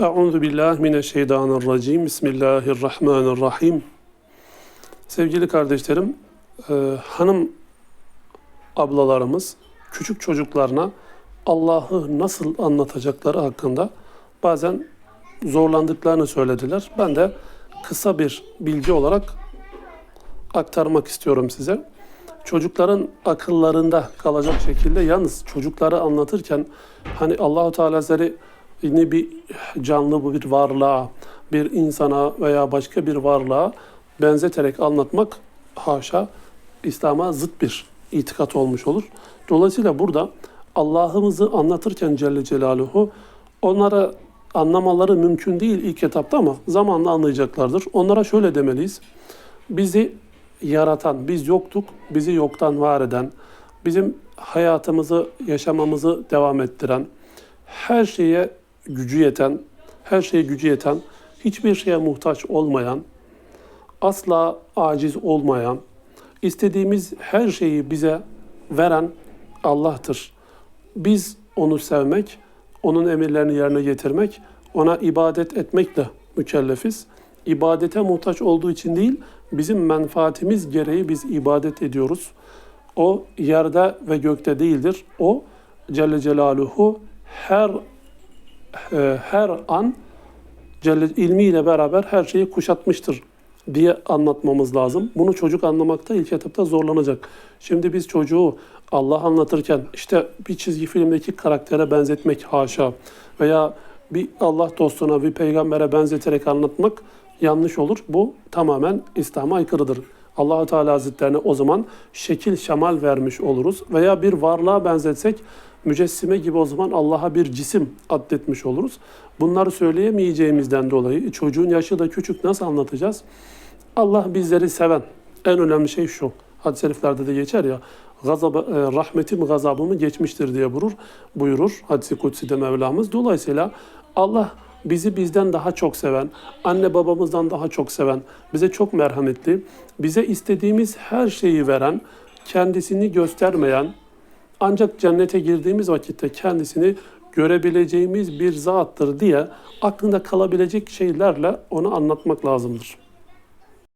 Euzu billahi mineşşeytanirracim. Bismillahirrahmanirrahim. Sevgili kardeşlerim, e, hanım ablalarımız küçük çocuklarına Allah'ı nasıl anlatacakları hakkında bazen zorlandıklarını söylediler. Ben de kısa bir bilgi olarak aktarmak istiyorum size. Çocukların akıllarında kalacak şekilde yalnız çocukları anlatırken hani Allahu Teala yine bir canlı bir varlığa, bir insana veya başka bir varlığa benzeterek anlatmak haşa İslam'a zıt bir itikat olmuş olur. Dolayısıyla burada Allah'ımızı anlatırken Celle Celaluhu onlara anlamaları mümkün değil ilk etapta ama zamanla anlayacaklardır. Onlara şöyle demeliyiz. Bizi yaratan, biz yoktuk, bizi yoktan var eden, bizim hayatımızı, yaşamamızı devam ettiren, her şeye gücü yeten, her şeye gücü yeten, hiçbir şeye muhtaç olmayan, asla aciz olmayan, istediğimiz her şeyi bize veren Allah'tır. Biz onu sevmek, onun emirlerini yerine getirmek, ona ibadet etmekle mükellefiz. İbadete muhtaç olduğu için değil, bizim menfaatimiz gereği biz ibadet ediyoruz. O yerde ve gökte değildir. O Celle Celaluhu her e, her an Celle ilmiyle beraber her şeyi kuşatmıştır diye anlatmamız lazım. Bunu çocuk anlamakta ilk etapta zorlanacak. Şimdi biz çocuğu Allah anlatırken işte bir çizgi filmdeki karaktere benzetmek haşa veya bir Allah dostuna, bir peygambere benzeterek anlatmak yanlış olur. Bu tamamen İslam'a aykırıdır. Allahu Teala Hazretlerine o zaman şekil şemal vermiş oluruz veya bir varlığa benzetsek mücessime gibi o zaman Allah'a bir cisim addetmiş oluruz. Bunları söyleyemeyeceğimizden dolayı çocuğun yaşı da küçük nasıl anlatacağız? Allah bizleri seven. En önemli şey şu. Hadis-i şeriflerde de geçer ya. Gazab, e, rahmetim gazabımı geçmiştir diye buyurur. buyurur hadisi kutsi'de Mevlamız. Dolayısıyla Allah bizi bizden daha çok seven, anne babamızdan daha çok seven, bize çok merhametli, bize istediğimiz her şeyi veren, kendisini göstermeyen, ancak cennete girdiğimiz vakitte kendisini görebileceğimiz bir zattır diye aklında kalabilecek şeylerle onu anlatmak lazımdır.